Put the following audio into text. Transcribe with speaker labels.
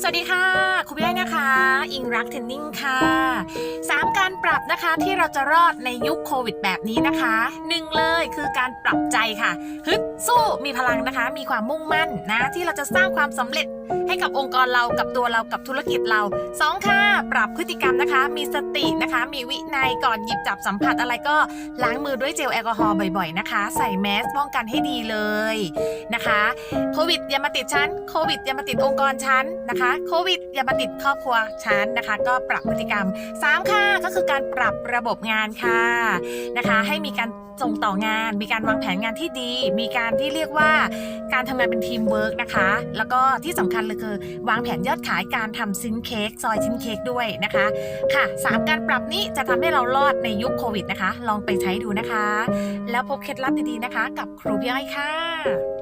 Speaker 1: สวัสดีค่ะ คุณพี่อ้นะคะ อิงรักเทนนิ่งค่ะสามการปรับนะคะที่เราจะรอดในยุคโควิดแบบนี้นะคะหนึ่งเลยคือการปรับใจค่ะฮึดสู้มีพลังนะคะ มีความมุ่งมั่นนะ ที่เราจะสร้างความสำเร็จ ให้กับองค์กรเรากับตัวเรากับธุรกิจเราสองค่ะ ปรับพฤติกรรมนะคะ มีสตินะคะ มีวินัยก่อนหยิบจับสัมผัสอะไรก็ล้างมือด้วยเจลแอลกอฮอล์บ่อยๆนะคะ ใส่แมสป้องกันให้ดีเลยนะคะโควิดอย่ามาติดฉันโควิดอย่ามาติดองค์กรฉันนะคะโควิดอย่ามาติดครอบครัวฉันนะคะ ก็ปรับพฤติกรรมสามค่ะก็คือการปรับระบบงานค่ะนะคะ ให้มีการส่งต่องาน มีการวางแผนงานที่ดี มีการที่เรียกว่าการทำงานเป็นทีมเวิร์กนะคะ แล้วก็ที่สำคัญเลยคือ วางแผนยอดขายการทำซิ้นเค้กซอยชิ้นเค้กด้วยนะคะค่ะสามการปรับนี้จะทำให้เรารอดในยุคโควิดนะคะ ลองไปใช้ดูนะคะ แล้วพบเคล็ดลับดีๆนะคะ กับครูพี่อ้อยค่ะ